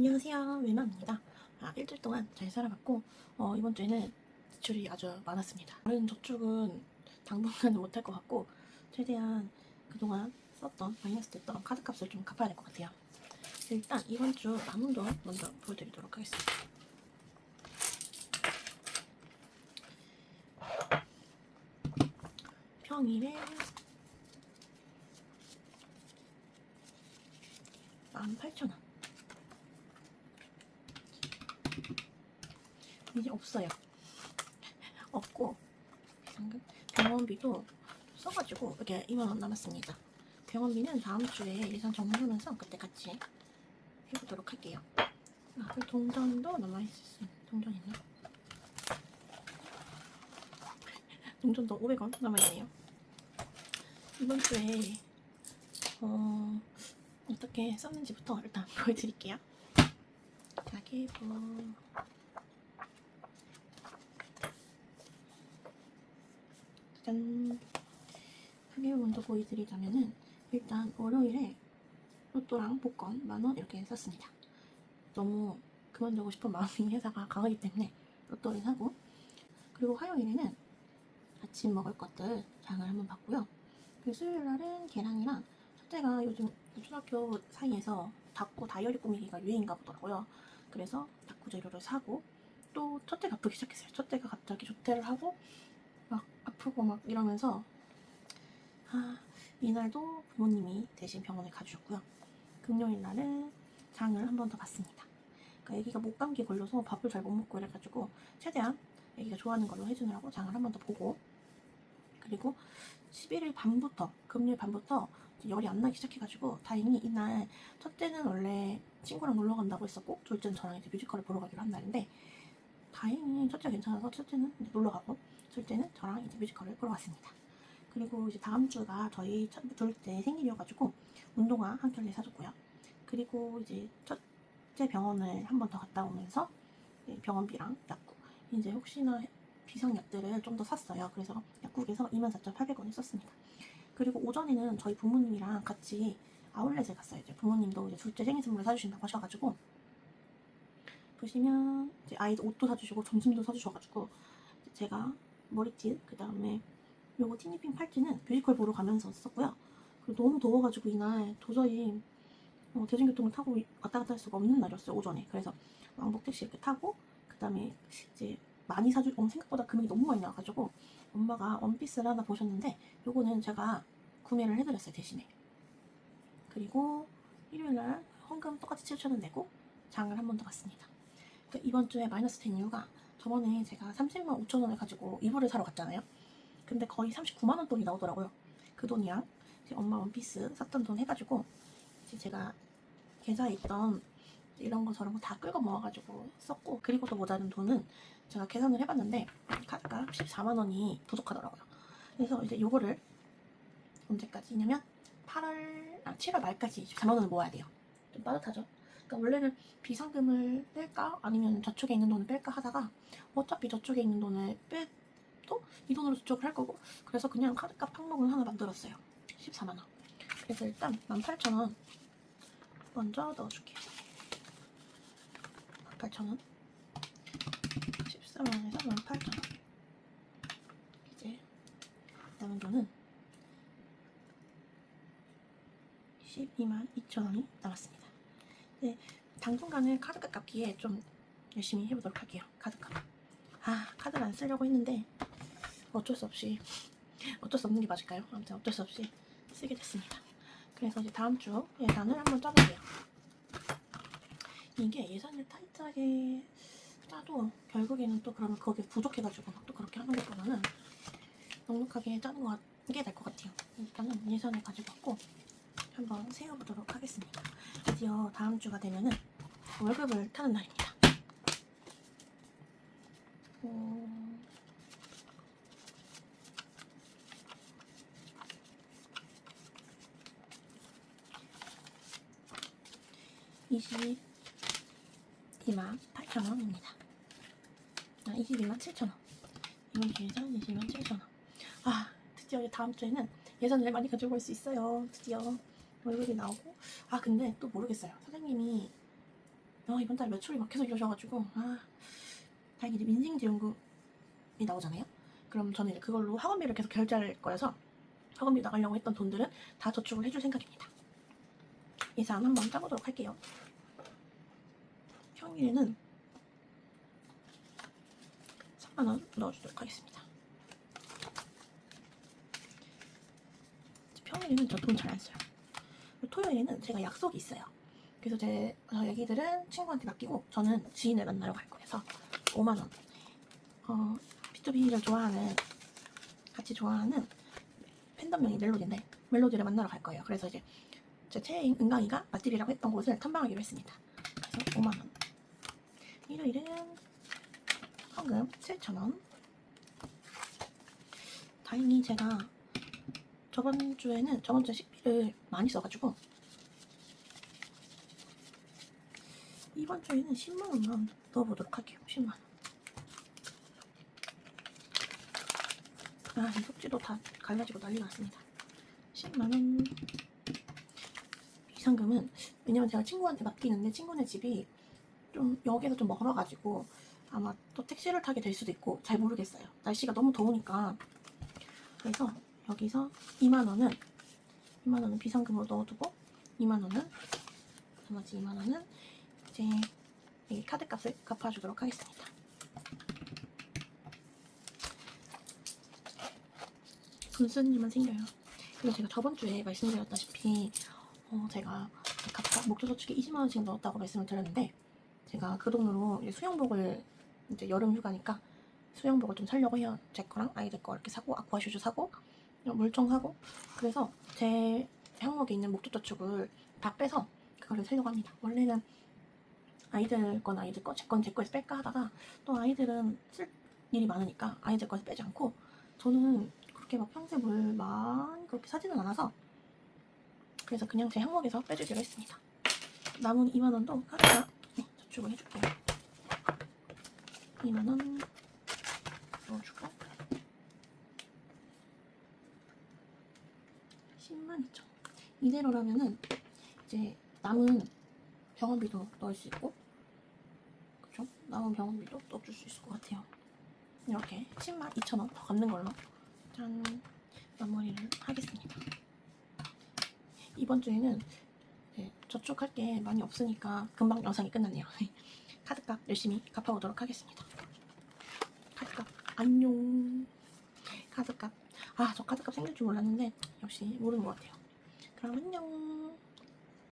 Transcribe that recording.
안녕하세요. 외마입니다. 아, 일주일 동안 잘 살아봤고 어, 이번 주에는 지출이 아주 많았습니다. 다른 저축은 당분간은 못할 것 같고 최대한 그동안 썼던 마이너스 됐던 카드값을 좀 갚아야 될 것 같아요. 일단 이번 주 남은 돈 먼저 보여드리도록 하겠습니다. 평일에 18,000원 이제 없어요. 없고 병원비도 써가지고 이렇게 2만 원 남았습니다. 병원비는 다음 주에 예산 정리하면서 그때 같이 해보도록 할게요. 아, 그 동전도 남아있을 동전 있나? 동전도 500원 남아있네요. 이번 주에 어, 어떻게 썼는지부터 일단 보여드릴게요. 가계부 짠. 크게 먼저 보여드리자면은 일단 월요일에 로또랑 복권 만원 이렇게 썼습니다. 너무 그만두고 싶은 마음이 회사가 강하기 때문에 로또를 사고 그리고 화요일에는 아침 먹을 것들 장을 한번 봤고요. 그리고 수요일 날은 계란이랑 첫째가 요즘 초등학교 사이에서 닭고 다이어리 꾸미기가 유행인가 보더라고요. 그래서 닭구 재료를 사고 또 첫째가 아프기 시작했어요. 첫째가 갑자기 조퇴를 하고 막 아프고 막 이러면서 아, 이날도 부모님이 대신 병원에 가주셨고요. 금요일 날은 장을 한 번 더 봤습니다. 그러니까 애기가 목감기 걸려서 밥을 잘 못 먹고 이래가지고 최대한 애기가 좋아하는 걸로 해주느라고 장을 한 번 더 보고 그리고 11일 밤부터 금요일 밤부터 열이 안 나기 시작해가지고 다행히 이날 첫째는 원래 친구랑 놀러 간다고 했었고 둘째는 저랑 이제 뮤지컬을 보러 가기로 한 날인데 다행히 첫째 괜찮아서 첫째는 놀러 가고 둘째는 저랑 이제 뮤지컬을 보러 갔습니다. 그리고 이제 다음 주가 저희 첫- 둘째 생일이어가지고 운동화 한 켤레 사줬고요. 그리고 이제 첫째 병원을 한 번 더 갔다 오면서 병원비랑 약국 이제 혹시나 비상약들을 좀 더 샀어요. 그래서 약국에서 24,800원을 썼습니다. 그리고 오전에는 저희 부모님이랑 같이 아울렛에 갔어요. 이제 부모님도 이제 둘째 생일 선물 사주신다고 하셔가지고 보시면 이제 아이들 옷도 사주시고 점심도 사주셔가지고 제가 머리띠 그 다음에 요거 티니핑 팔찌는 뮤지컬 보러 가면서 썼고요. 그리고 너무 더워가지고 이날 도저히 어, 대중교통을 타고 왔다 갔다 할 수가 없는 날이었어요 오전에. 그래서 왕복 택시 이렇게 타고 그 다음에 이제 많이 사주 어, 생각보다 금액이 너무 많이 나와가지고 엄마가 원피스를 하나 보셨는데 요거는 제가 구매를 해드렸어요 대신에. 그리고 일요일날 헌금 똑같이 7,000원 내고 장을 한 번 더 갔습니다. 그 이번 주에 마이너스 된 이유가 저번에 제가 30만 5천 원을 가지고 이불을 사러 갔잖아요. 근데 거의 39만 원 돈이 나오더라고요. 그 돈이랑 엄마 원피스 샀던 돈 해가지고 이제 제가 계좌에 있던 이런 거 저런 거 다 끌고 모아가지고 썼고 그리고 또 모자른 돈은 제가 계산을 해봤는데 카드가 14만 원이 부족하더라고요. 그래서 이제 요거를 언제까지냐면 8월 아 7월 말까지 14만 원을 모아야 돼요. 좀 빠듯하죠. 그러니까 원래는 비상금을 뺄까? 아니면 저축에 있는 돈을 뺄까 하다가 어차피 저축에 있는 돈을 빼도 이 돈으로 저축을 할 거고 그래서 그냥 카드값 항목을 하나 만들었어요. 14만 원. 그래서 일단 18,000원 먼저 넣어줄게요. 18,000원. 14만 원에서 18,000원. 이제 남은 돈은 12만 2천원이 남았습니다 네, 당분간은 카드값 갚기에 좀 열심히 해보도록 할게요. 카드값. 아, 카드를 안 쓰려고 했는데 어쩔 수 없이 어쩔 수 없는 게 맞을까요? 아무튼 어쩔 수 없이 쓰게 됐습니다. 그래서 이제 다음 주 예산을 한번 짜볼게요. 이게 예산을 타이트하게 짜도 결국에는 또 그러면 거기에 부족해가지고 막또 그렇게 하는 것보다는 넉넉하게 짜는 게 될 것 같아요. 일단은 예산을 가지고 왔고 한번 세어보도록 하겠습니다. 드디어 다음 주가 되면은 월급을 타는 날입니다. 어... 이십이만 8천 원입니다. 아, 22만 7천 원. 이번 주 예산 20만 7천 원. 아, 드디어 다음 주에는 예산을 많이 가지고 올수 있어요. 드디어 월급이 나오고. 아, 근데 또 모르겠어요. 사장님이 아 이번 달에 매출이 막 계속 이러셔가지고 아 다행히 이제 민생지원금이 나오잖아요. 그럼 저는 이제 그걸로 학원비를 계속 결제할 거여서 학원비 나가려고 했던 돈들은 다 저축을 해줄 생각입니다. 예산 한번 짜보도록 할게요. 평일에는 3만원 넣어주도록 하겠습니다. 평일에는 저 돈 잘 안 써요. 토요일에는 제가 약속이 있어요. 그래서 제 어, 애기들은 친구한테 맡기고 저는 지인을 만나러 갈 거여서 5만 원. 어, B2B를 좋아하는 같이 좋아하는 팬덤명이 멜로디인데 멜로디를 만나러 갈 거예요. 그래서 이제 제 최애인 은강이가 맛집이라고 했던 곳을 탐방하기로 했습니다. 그래서 5만 원. 일요일은 현금 7천 원. 다행히 제가 저번 주에는 저번 주에 식비를 많이 써가지고 이번 주에는 10만 원만 넣어보도록 할게요. 10만 원. 아, 이 속지도 다 갈라지고 난리 났습니다. 10만 원. 비상금은 왜냐면 제가 친구한테 맡기는데 친구네 집이 좀 역에서 좀 멀어가지고 아마 또 택시를 타게 될 수도 있고 잘 모르겠어요. 날씨가 너무 더우니까 그래서 여기서 2만 원은 2만 원은 비상금으로 넣어두고 2만 원은 나머지 2만 원은 이제 이 카드값을 갚아주도록 하겠습니다. 돈 쓰는 일만 생겨요. 그리고 제가 저번 주에 말씀드렸다시피 어, 제가 각각 목표 저축에 20만 원씩 넣었다고 말씀을 드렸는데 제가 그 돈으로 이제 수영복을 이제 여름 휴가니까 수영복을 좀 사려고 해요. 제 거랑 아이들 거 이렇게 사고 아쿠아슈즈 사고 물총 사고 그래서 제 항목에 있는 목표 저축을 다 빼서 그거를 사려고 합니다. 원래는 아이들 건 아이들 거, 제 건 제 거에서 뺄까 하다가 또 아이들은 쓸 일이 많으니까 아이들 거에서 빼지 않고 저는 그렇게 막 평소에 뭘 많이 그렇게 사지는 않아서 그래서 그냥 제 항목에서 빼주기로 했습니다. 남은 2만 원도 카드가 네, 저축을 해줄게요. 2만 원 넣어주고 10만 2천 이대로라면은 이제 남은 병원비도 넣을 수 있고 그죠? 남은 병원비도 넣어줄 수 있을 것 같아요. 이렇게 10만 2천 원 더 갚는 걸로 짠 마무리를 하겠습니다. 이번 주에는 저축할 게 많이 없으니까 금방 영상이 끝났네요. 카드값 열심히 갚아보도록 하겠습니다. 카드값 안녕. 카드값 아 저 카드값 생길 줄 몰랐는데 역시 모르는 것 같아요. 그럼 안녕.